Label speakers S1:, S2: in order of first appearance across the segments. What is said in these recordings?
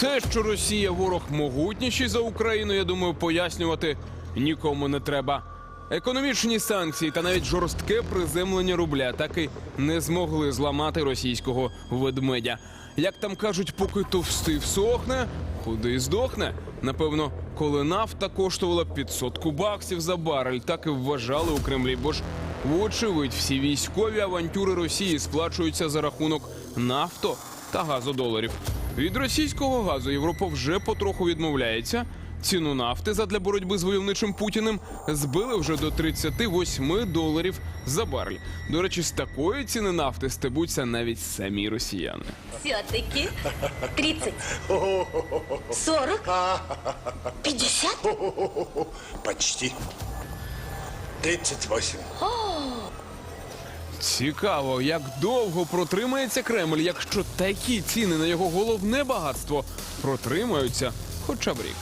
S1: Те, що Росія ворог могутніший за Україну, я думаю, пояснювати нікому не треба. Економічні санкції та навіть жорстке приземлення рубля так і не змогли зламати російського ведмедя. Як там кажуть, поки товстий всохне, худий здохне. Напевно, коли нафта коштувала 500 баксів за барель, так і вважали у Кремлі. Бо ж, вочевидь, всі військові авантюри Росії сплачуються за рахунок нафто та газодоларів. Від російського газу Європа вже потроху відмовляється. Ціну нафти задля боротьби з войовничим Путіним збили вже до 38 доларів за барель. До речі, з такої ціни нафти стебуться навіть самі росіяни.
S2: Все-таки 30, 40, 50.
S3: Почти. 38.
S1: Цікаво, як довго протримається Кремль, якщо такі ціни на його головне багатство протримаються хоча б рік.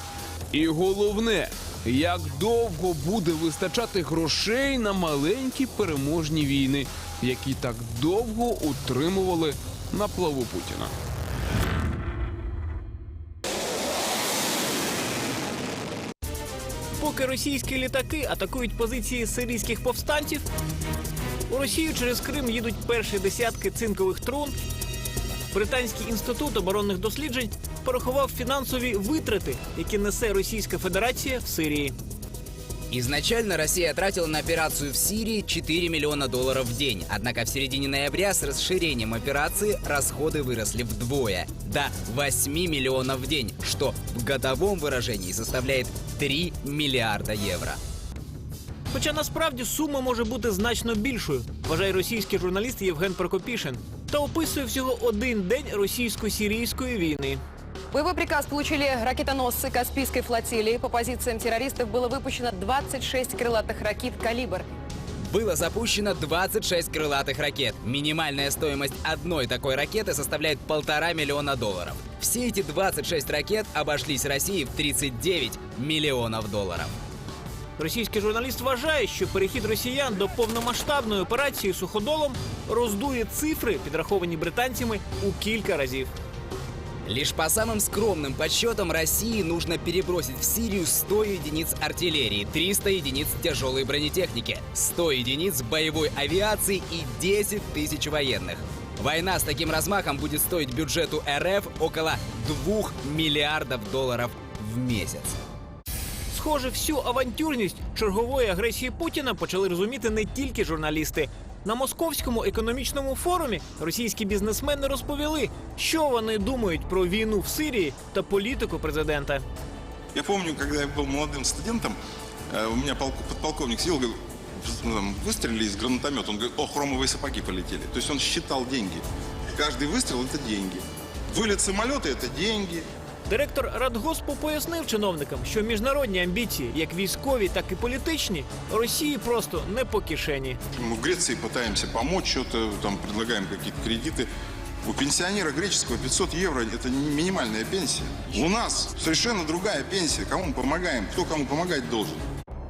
S1: І головне, як довго буде вистачати грошей на маленькі переможні війни, які так довго утримували на плаву Путіна.
S4: Поки російські літаки атакують позиції сирійських повстанців, у Росію через Крим їдуть перші десятки цинкових трун. Британський інститут оборонних досліджень порахував фінансові витрати, які несе Російська Федерація в Сирії.
S5: Изначально Россия тратила на операцию в Сирии 4 миллиона долларов в день. Однако в середине ноября с расширением операции расходы выросли вдвое – до 8 миллионов в день, что в годовом выражении составляет 3 миллиарда евро.
S4: Хоча насправді сума може бути значно більшою, вважає російський журналіст Євген Прокопішин, та описує всього один день російсько-сирійської війни.
S6: Боевой приказ получили ракетоносцы Каспийской флотилии. По позициям террористов было выпущено 26 крылатых ракет «Калибр».
S5: Было запущено 26 крылатых ракет. Минимальная стоимость одной такой ракеты составляет полтора миллиона долларов. Все эти 26 ракет обошлись России в 39 миллионов долларов.
S4: Російський журналіст вважає, що перехід росіян до повномасштабної операції суходолом роздує цифри, підраховані британцями у кілька разів.
S5: Лишь по самым скромным подсчетам России нужно перебросить в Сирию 100 единиц артиллерии, 300 единиц тяжелой бронетехники, 100 единиц боевой авиации и 10 тысяч военных. Война с таким размахом будет стоить бюджету РФ около 2 миллиардов долларов в месяц.
S4: Схоже, всю авантюрність чергової агресії Путіна почали розуміти не тільки журналісти. На московському економічному форумі російські бізнесмени розповіли, що вони думають про війну в Сирії та політику президента.
S7: Я помню, когда я был молодым студентом, э, у меня полк- подполковник сидел, говорил, ну, там, выстрелили из гранатомета, он говорит, о, хромовые сапоги полетели. То есть он считал деньги. Каждый выстрел – это деньги. Вылет самолета – это деньги.
S4: Директор Радгоспу пояснив чиновникам, що міжнародні амбіції, як військові, так і політичні, Росії просто не по кишені.
S7: Мы в Греции пытаемся помочь, что-то там предлагаем какие-то кредиты. У пенсионера греческого 500 евро – это не минимальная пенсия. У нас совершенно другая пенсия. Кому мы помогаем, кто кому помогать должен.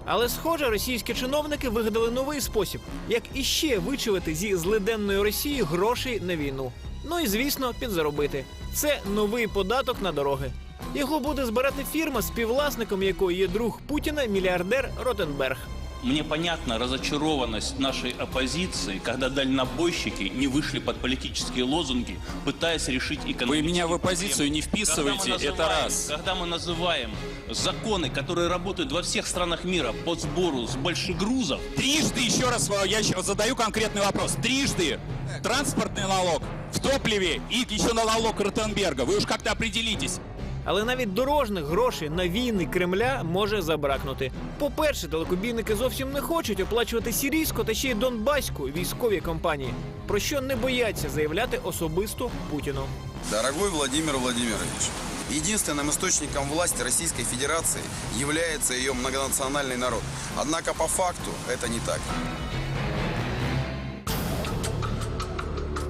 S4: Але, схоже, російські чиновники вигадали новий спосіб, як іще вичавити зі злиденної Росії грошей на війну. Ну і звісно, підзаробити. Це новий податок на дороги. Його буде збирати фірма, співвласником якої є друг Путіна, мільярдер Ротенберг.
S8: Мне понятна разочарованность нашей оппозиции, когда дальнобойщики не вышли под политические лозунги, пытаясь решить экономические
S9: Вы меня в
S8: проблемы.
S9: оппозицию не вписывайте,
S8: Когда мы
S9: это
S8: называем-
S9: раз.
S8: Когда мы называем законы, которые работают во всех странах мира по сбору с большегрузов,
S9: Трижды, еще раз э, я щ- задаю конкретный вопрос. Трижды транспортный налог в топливе и еще на налог Ротенберга. Вы уж как-то определитесь.
S4: Але навіть дорожних грошей на війни Кремля може забракнути. По-перше, далекобійники зовсім не хочуть оплачувати сирійську та ще й донбаську військові компанії, про що не бояться заявляти особисто Путіну.
S10: Дорогой Владимир Владимирович, единственным источником власти Российской Федерации является ее многонациональный народ. Однако по факту это не так.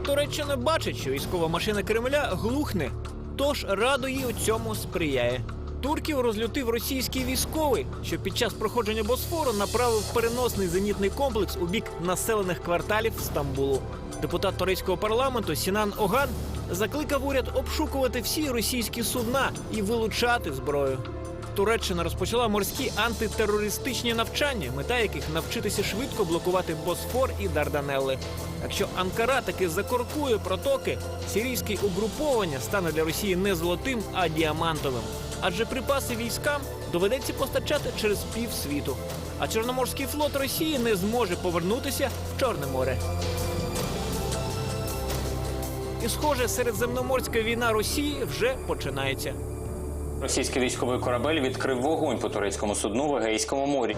S4: Туреччина бачить, що військова машина Кремля глухне, тож радо їй у цьому сприяє. Турків розлютив російський військовий, що під час проходження Босфору направив переносний зенітний комплекс у бік населених кварталів Стамбулу. Депутат турецького парламенту Сінан Оган
S6: закликав уряд обшукувати всі російські судна і вилучати зброю. Туреччина розпочала морські антитерористичні навчання, мета яких навчитися швидко блокувати Босфор і Дарданелли. Якщо Анкара таки закоркує протоки, сирійське угруповання стане для Росії не золотим, а діамантовим. Адже припаси військам доведеться постачати через півсвіту. А Чорноморський флот Росії не зможе повернутися в Чорне море. І, схоже, середземноморська війна Росії вже починається.
S11: Російський військовий корабель відкрив вогонь по турецькому судну в Егейському морі.